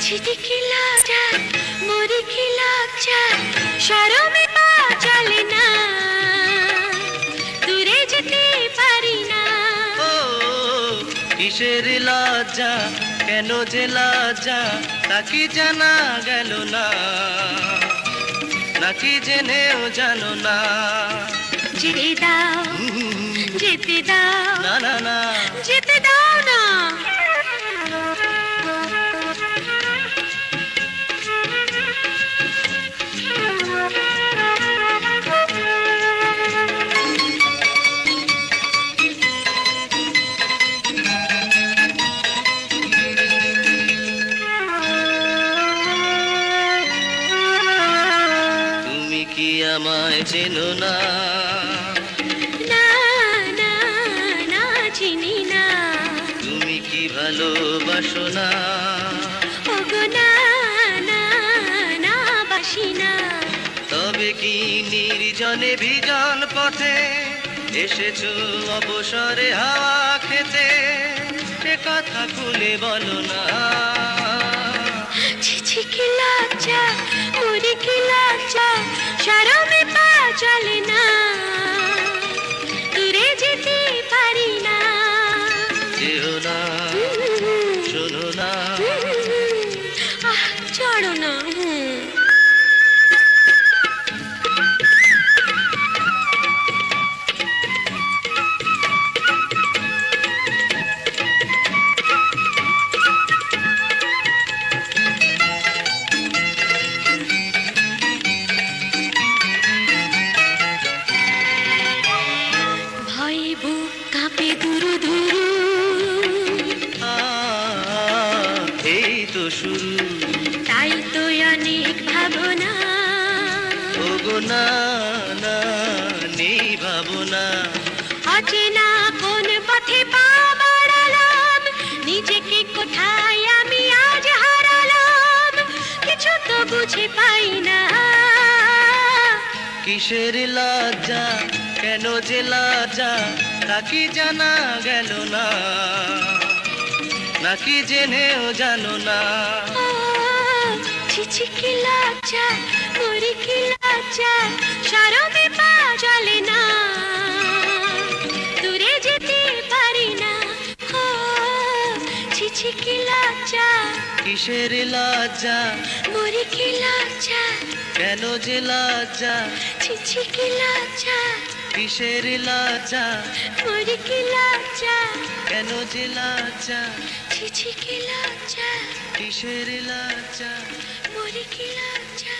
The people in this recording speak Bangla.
ছিটি কি লজ্জা মরি কি লজ্জা শরমে পা চলে না। দূরে যেতে পারি না। ও কিসের লজ্জা কেন যে লজ্জা তা কি জানা গেল না। নাকি জেনেও জানো না। যেতে দাও যেতে দাও না না না। যেতে দাও না। আমায় চেনো না। চিনি না। তুমি কি ভালোবাসো না? ওগো না বাসি না। তবে কি নির্জনে বিজন পথে এসেছ অবসরে হাওয়া খেতে? সে কথা খুলে বলো না। কাঁপে দুরু দুরু। এই তো শুরু। তাই তো অনেক ভাবনা। ওগো না না নেই ভাবনা। অচেনা কোন পথে পা বাড়ালাম। নিজেকে কোথায় আমি আজ হারালাম। কিছু তো বুঝে পাই না কিসের লজ্জা? কেন যে লজ্জা? নাকি জানা গেল না? নাকি জেনেও জানো না? চিচি কি লজ্জা? মরি কি লজ্জা? কিসে কি লাজা কিসের লাজা মরে কি লাজা কেন যে লাজা ছিছি কি লাজা কিসের লাজা মরে কি লাজা কেন যে লাজা ছিছি কি লাজা কিসের লাজা মরে কি লাজা